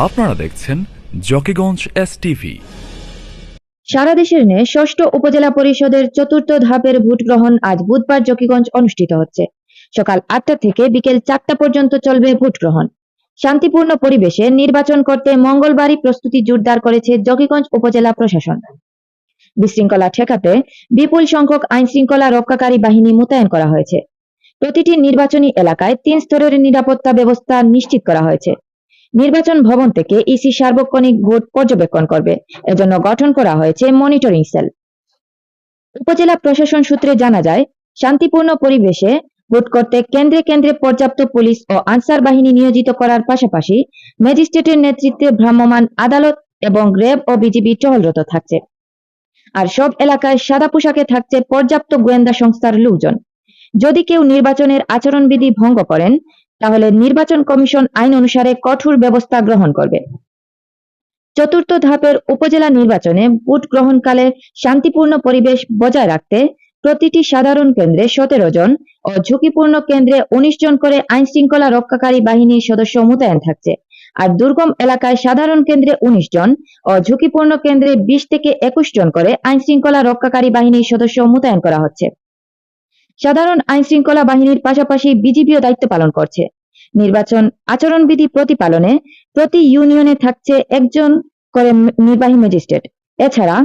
আপনারা দেখছেন Zakiganj S TV সারা দেশের ন্যায় ষষ্ঠ উপজেলা পরিষদের চতুর্থ ধাপের ভোট গ্রহণ আজ বুধবার জকিগঞ্জ অনুষ্ঠিত হচ্ছে। সকাল আটটা থেকে বিকেল চারটা পর্যন্ত চলবে ভোট গ্রহণ। শান্তিপূর্ণ পরিবেশে নির্বাচন করতে মঙ্গলবারই প্রস্তুতি জোরদার করেছে জকিগঞ্জ উপজেলা প্রশাসন। বিশৃঙ্খলা ঠেকাতে বিপুল সংখ্যক আইন শৃঙ্খলা রক্ষাকারী বাহিনী মোতায়েন করা হয়েছে। প্রতিটি নির্বাচনী এলাকায় তিন স্তরের নিরাপত্তা ব্যবস্থা নিশ্চিত করা হয়েছে। নির্বাচন ভবন থেকে ইসি সার্বক্ষণিক ভোট পর্যবেক্ষণ করবে। এজন্য গঠন করা হয়েছে মনিটরিং সেল। উপজেলা প্রশাসন সূত্রে জানা যায়, শান্তিপূর্ণ পরিবেশে ভোট করতে কেন্দ্রে কেন্দ্রে পর্যাপ্ত পুলিশ ও আনসার বাহিনী নিয়োজিত করার পাশাপাশি ম্যাজিস্ট্রেটের নেতৃত্বে ভ্রাম্যমাণ আদালত এবং র্যাব ও বিজিবি টহলরত থাকছে। আর সব এলাকায় সাদা পোশাকে থাকছে পর্যাপ্ত গোয়েন্দা সংস্থার লোকজন। যদি কেউ নির্বাচনের আচরণবিধি ভঙ্গ করেন তাহলে নির্বাচন কমিশন আইন অনুসারে কঠোর ব্যবস্থা গ্রহণ করবে। চতুর্থ ধাপের উপজেলা নির্বাচনে ভোট গ্রহণকালে শান্তিপূর্ণ পরিবেশ বজায় রাখতে প্রতিটি সাধারণ কেন্দ্রে সতেরো জন ও ঝুঁকিপূর্ণ কেন্দ্রে উনিশ জন করে আইন শৃঙ্খলা রক্ষাকারী বাহিনীর সদস্য মোতায়েন থাকছে। আর দুর্গম এলাকায় সাধারণ কেন্দ্রে উনিশ জন ও ঝুঁকিপূর্ণ কেন্দ্রে বিশ থেকে একুশ জন করে আইন শৃঙ্খলা রক্ষাকারী বাহিনীর সদস্য মোতায়েন করা হচ্ছে। সাধারণ আইন শৃঙ্খলা বাহিনীর পাশাপাশি বিজিবিও দায়িত্ব পালন করছে। নির্বাচন আচরণবিধি প্রতিপালনে প্রতি ইউনিয়নে থাকছে একজন করে নির্বাহী ম্যাজিস্ট্রেট। এছাড়া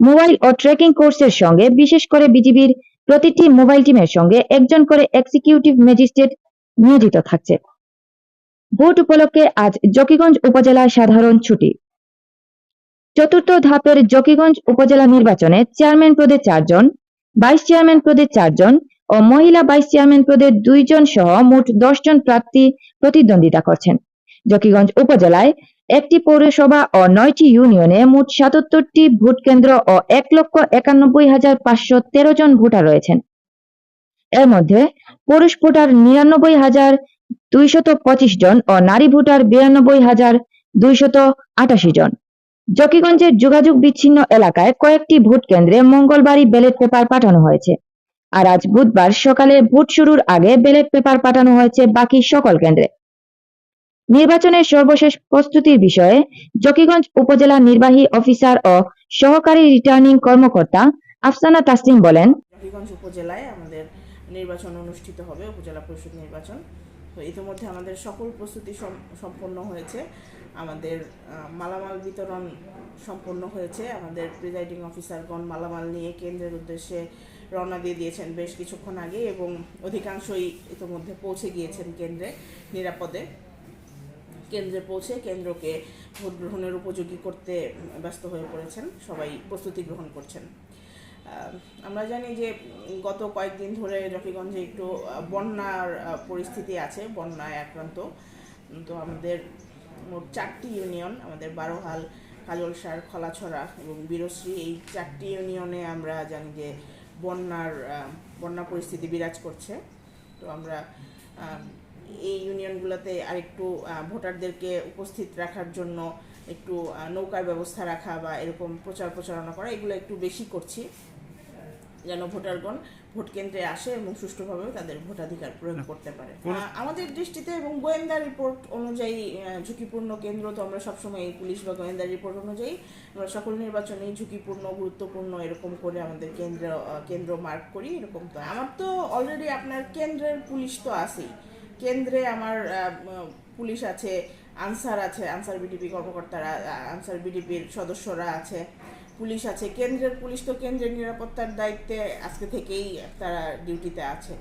মোবাইল ও ট্রেকিং কোর্সের সঙ্গে, বিশেষ করে বিজিবির প্রতিটি মোবাইল টিমের সঙ্গে একজন করে এক্সিকিউটিভ ম্যাজিস্ট্রেট নিয়োজিত থাকছে। ভোট উপলক্ষে আজ জকিগঞ্জ উপজেলা সাধারণ ছুটি। চতুর্থ ধাপের জকিগঞ্জ উপজেলা নির্বাচনে চেয়ারম্যান পদে চারজন ভাইস চেয়ারম্যান পদে চারজন ও মহিলা ভাইস চেয়ারম্যান পদে দুইজন সহ মোট দশজন প্রার্থী প্রতিদ্বন্দ্বিতা করছেন। জকিগঞ্জ উপজেলায় একটি পৌরসভা ও নয়টি ইউনিয়নে মোট সাতাত্তরটি ভোট কেন্দ্র ও এক লক্ষ একানব্বই হাজার পাঁচশো তেরো জন ভোটার রয়েছেন। এর মধ্যে পুরুষ ভোটার নিরানব্বই হাজার দুইশত পঁচিশ জন ও নারী ভোটার বিরানব্বই হাজার দুইশত আটাশি জন। জকিগঞ্জের যোগাযোগ বিচ্ছিন্ন এলাকায় কয়েকটি ভোট কেন্দ্রে মঙ্গলবারই ব্যালট পেপার পাঠানো হয়েছে। আর আজ বুধবার সকালে ভোট শুরুর আগে ব্যালট পেপার পাঠানো হয়েছে বাকি সকল কেন্দ্রে। নির্বাচনের সর্বশেষ প্রস্তুতির বিষয়ে জকিগঞ্জ উপজেলা নির্বাহী অফিসার ও সহকারী রিটার্নিং কর্মকর্তা আফসানা তাসলিম বলেন হবিগঞ্জ উপজেলায় আমাদের নির্বাচন অনুষ্ঠিত হবে, উপজেলা পরিষদ নির্বাচন। তো ইতিমধ্যে আমাদের সকল প্রস্তুতি সম্পন্ন হয়েছে। আমাদের মালামাল বিতরণ সম্পন্ন হয়েছে। আমাদের প্রিজাইডিং অফিসারগণ মালামাল নিয়ে কেন্দ্রের উদ্দেশ্যে রওনা দিয়ে দিয়েছেন বেশ কিছুক্ষণ আগে এবং অধিকাংশই ইতিমধ্যে পৌঁছে গিয়েছেন কেন্দ্রে, নিরাপদে। কেন্দ্রে পৌঁছে কেন্দ্রকে ভোট গ্রহণের উপযোগী করতে ব্যস্ত হয়ে পড়েছেন। সবাই প্রস্তুতি গ্রহণ করছেন। আমরা জানি যে গত কয়েকদিন ধরে রকিগঞ্জে একটু বন্যার পরিস্থিতি আছে, বন্যায় আক্রান্ত। তো আমাদের মোট চারটি ইউনিয়ন, আমাদের বারোহাল, কাজলসার, খলাছড়া এবং বীরশ্রী, এই চারটি ইউনিয়নে আমরা জানি যে বন্যার বন্যা পরিস্থিতি বিরাজ করছে। তো আমরা এই ইউনিয়নগুলোতে আরেকটু ভোটারদেরকে উপস্থিত রাখার জন্য একটু নৌকার ব্যবস্থা রাখা বা এরকম প্রচার প্রচারণা করা এগুলো একটু বেশি করছি। যেন ভোটারগণ ভোট কেন্দ্রে আসে এবং সুষ্ঠুভাবে তাদের ভোটাধিকার প্রয়োগ করতে পারে। আমাদের দৃষ্টিতে এবং গোয়েন্দা রিপোর্ট অনুযায়ী ঝুঁকিপূর্ণ কেন্দ্র তো আমরা সবসময় এই পুলিশ বা গোয়েন্দা রিপোর্ট অনুযায়ী আমরা সকল নির্বাচনেই ঝুঁকিপূর্ণ গুরুত্বপূর্ণ এরকম করে আমাদের কেন্দ্র কেন্দ্র মার্ক করি এরকম তো। আমার তো অলরেডি আপনার কেন্দ্রের পুলিশ তো আছেই। কেন্দ্রে আমার পুলিশ আছে আনসার আছে, আনসার বিডিপি কর্মকর্তারা, আনসার বিডিপির সদস্যরা আছে, পুলিশ আছে। কেন্দ্রের পুলিশ তো কেন্দ্রের নিরাপত্তার দায়িত্বে আজকে থেকেই তারা ডিউটিতে আছে।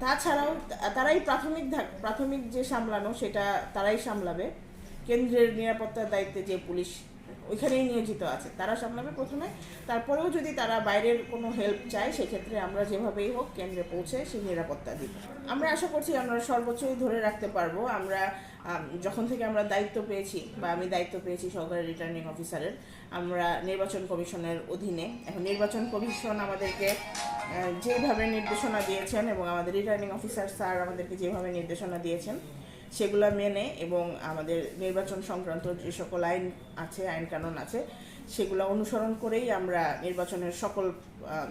তাছাড়াও তারাই প্রাথমিক প্রাথমিক যে সামলানো সেটা তারাই সামলাবে। কেন্দ্রের নিরাপত্তার দায়িত্বে যে পুলিশ ওইখানেই নিয়োজিত আছে। তারা সামলাবে প্রথমে। তারপরেও যদি তারা বাইরের কোনো হেল্প চায়, সেক্ষেত্রে আমরা যেভাবেই হোক কেন্দ্রে পৌঁছে সেই নিরাপত্তা দিব আমরা আশা করছি আমরা সর্বোচ্চই ধরে রাখতে পারব। আমরা যখন থেকে আমরা দায়িত্ব পেয়েছি বা আমি দায়িত্ব পেয়েছি সহকারী রিটার্নিং অফিসারের আমরা নির্বাচন কমিশনের অধীনে, এখন নির্বাচন কমিশন আমাদেরকে যেভাবে নির্দেশনা দিয়েছেন এবং আমাদের রিটার্নিং অফিসার স্যার আমাদেরকে যেভাবে নির্দেশনা দিয়েছেন সেগুলো মেনে এবং আমাদের নির্বাচন সংক্রান্ত যে সকল আইন আছে, আইন কানুন আছে, সেগুলো অনুসরণ করেই আমরা নির্বাচনের সকল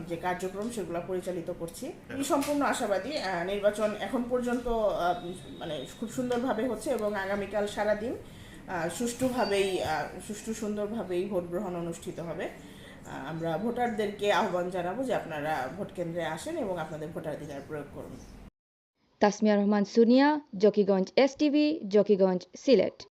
যে কার্যক্রম সেগুলো পরিচালিত করছি। আমি সম্পূর্ণ আশাবাদী নির্বাচন এখন পর্যন্ত মানে খুব সুন্দরভাবে হচ্ছে এবং আগামীকাল সারাদিন সুষ্ঠুভাবেই সুষ্ঠু সুন্দরভাবেই ভোট গ্রহণ অনুষ্ঠিত হবে। আমরা ভোটারদেরকে আহ্বান জানাব যে আপনারা ভোট কেন্দ্রে আসেন এবং আপনাদের ভোটাধিকার প্রয়োগ করুন। Tasmia Rahman Sunia Zakiganj S TV Zakiganj Sylhet.